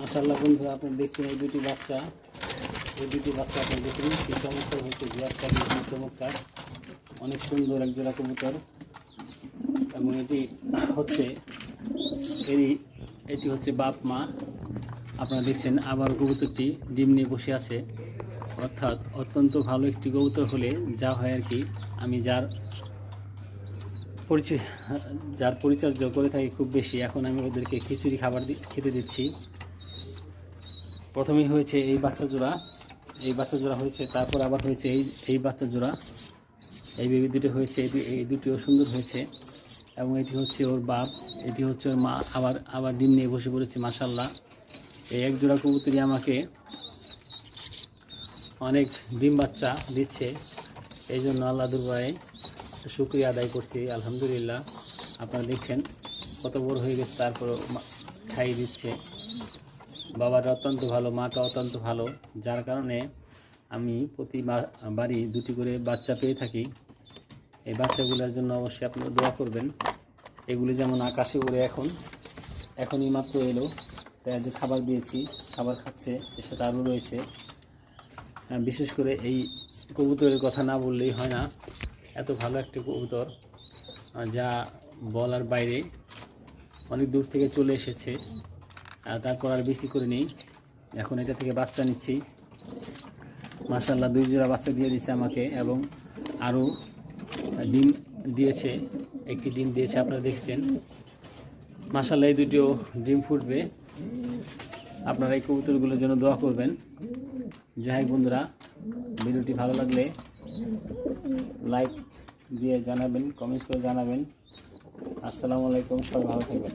মাসাল্লাহ বন্ধুরা, আপনি দেখছেন এই দুটি বাচ্চা। এই দুটি বাচ্চা আপনি দেখুন, কি চমৎকার হয়েছে কি চমৎকার। অনেক সুন্দর এক জোড়া কবুতর। এবং এটি হচ্ছে, এরই, এটি হচ্ছে বাপ মা। আপনারা দেখছেন আবার কবুতরটি ডিম নিয়ে বসে আছে। অর্থাৎ অত্যন্ত ভালো একটি কবুতর হলে যা হয় আর কি, আমি যার পরিচয়, যার পরিচর্যা করে থাকি খুব বেশি, এখন আমি ওদেরকে খিচুড়ি খাবার খেতে দিচ্ছি। প্রথমেই হয়েছে এই বাচ্চা জোড়া, এই বাচ্চা জোড়া হয়েছে, তারপর আবার হয়েছে এই এই বাচ্চা জোড়া। এই বেবি দুটো হয়েছে এই এই দুটিও সুন্দর হয়েছে, এবং এটি হচ্ছে ওর বাপ, এটি হচ্ছে ওর মা, আবার আবার ডিম নিয়ে বসে পড়েছে মাসাল্লাহ এই এক জোড়া কবুতরি আমাকে অনেক ডিম বাচ্চা দিচ্ছে, এই জন্য আল্লাহ শুক্রিয়া আদায় করছি, আলহামদুলিল্লাহ। আপনারা দেখছেন কত বড় হয়ে গেছে তারপর খাইয়ে দিচ্ছে। বাবাটা অত্যন্ত ভালো, মাটা অত্যন্ত ভালো। যার কারণে আমি প্রতি বাড়ি দুটি করে বাচ্চা পেয়ে থাকি। এই বাচ্চাগুলোর জন্য অবশ্যই আপনারা দোয়া করবেন। এগুলি যেমন আকাশে উড়ে এখন, এখনই মাত্র এলো। তাই যে খাবার দিয়েছি, খাবার খাচ্ছে, এর সাথে আরও রয়েছে। বিশেষ করে এই কবুতরের কথা না বললেই হয় না। এত ভালো একটি কবুতর যা বলার বাইরে অনেক দূর থেকে চলে এসেছে। তারপর আর বিক্রি করে নেই। এখন এটা থেকে বাচ্চা নিচ্ছি। মাসাল্লাহ দুই জোড়া বাচ্চা দিয়ে দিয়েছে আমাকে এবং আরও ডিম দিয়েছে। একটি ডিম দিয়েছে, আপনারা দেখছেন। মাসাল্লাহ এই দুটিও ডিম ফুটবে। আপনারা এই কবুতরগুলোর জন্য দোয়া করবেন। যাই বন্ধুরা, ভিডিওটি ভালো লাগলে লাইক দিয়ে জানাবেন কমেন্টস করে জানাবেন। আসসালামু আলাইকুম সবাই ভালো থাকবেন।